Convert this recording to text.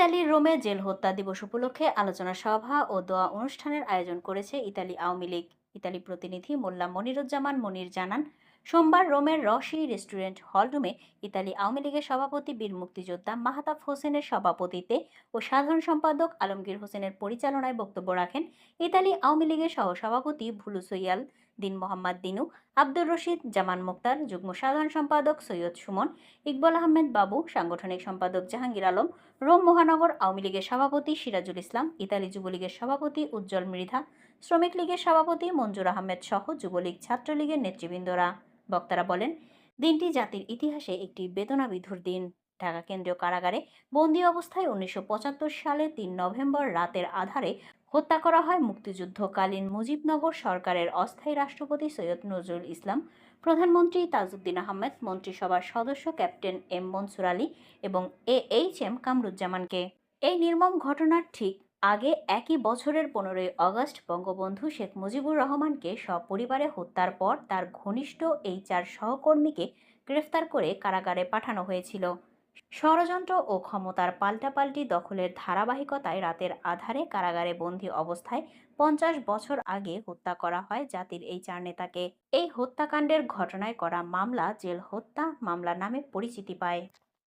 ইতালির রোমে জেল হত্যা দিবস উপলক্ষে আলোচনা সভা ও দোয়া অনুষ্ঠানের আয়োজন করেছে ইতালি আওয়ামী লীগ। ইতালি প্রতিনিধি মোল্লা মনিরুজ্জামান মনির জানান, সোমবার রোমের রশি রেস্টুরেন্ট হলরুমে ইতালি আওয়ামী লীগের সভাপতি বীর মুক্তিযোদ্ধা মাহাতাব হোসেনের সভাপতিত্বে ও সাধারণ সম্পাদক আলমগীর হোসেনের পরিচালনায় বক্তব্য রাখেন ইতালি আওয়ামী লীগের সহসভাপতি ভুলু সৈয়াল দিন মোহাম্মদ দিনু, আব্দুর রশিদ, জামান মুক্তার, যুগ্ম সাধারণ সম্পাদক সৈয়দ সুমন, ইকবাল আহমেদ বাবু, সাংগঠনিক সম্পাদক জাহাঙ্গীর আলম, রোম মহানগর আওয়ামী লীগের সভাপতি সিরাজুল ইসলাম, ইতালি যুবলীগের সভাপতি উজ্জ্বল মৃধা, শ্রমিক লীগের সভাপতি মঞ্জুর আহমেদ সহ যুবলীগ ছাত্রলীগের নেতৃবৃন্দরা। বক্তারা বলেন, দিনটি জাতির ইতিহাসে একটি বেদনাবিধুর দিন। ঢাকা কেন্দ্রীয় কারাগারে বন্দী অবস্থায় উনিশশো পঁচাত্তর সালে তিন নভেম্বর রাতের আধারে হত্যা করা হয় মুক্তিযুদ্ধকালীন মুজিবনগর সরকারের অস্থায়ী রাষ্ট্রপতি সৈয়দ নজরুল ইসলাম, প্রধানমন্ত্রী তাজউদ্দিন আহমেদ, মন্ত্রিসভার সদস্য ক্যাপ্টেন এম মনসুর আলী এবং এ এইচ এম কামরুজ্জামানকে। এই নির্মম ঘটনার ঠিক আগে একই বছরের পনেরোই আগস্ট বঙ্গবন্ধু শেখ মুজিবুর রহমানকে সপরিবারে হত্যার পর তার ঘনিষ্ঠ এই চার সহকর্মীকে গ্রেফতার করে কারাগারে পাঠানো হয়েছিল। ষড়যন্ত্র ও ক্ষমতার পাল্টাপাল্টি দখলের ধারাবাহিকতায় রাতের আধারে কারাগারে বন্দী অবস্থায় পঞ্চাশ বছর আগে হত্যা করা হয় জাতির এই চার নেতাকে। এই হত্যাকাণ্ডের ঘটনায় করা মামলা জেল হত্যা মামলা নামে পরিচিতি পায়।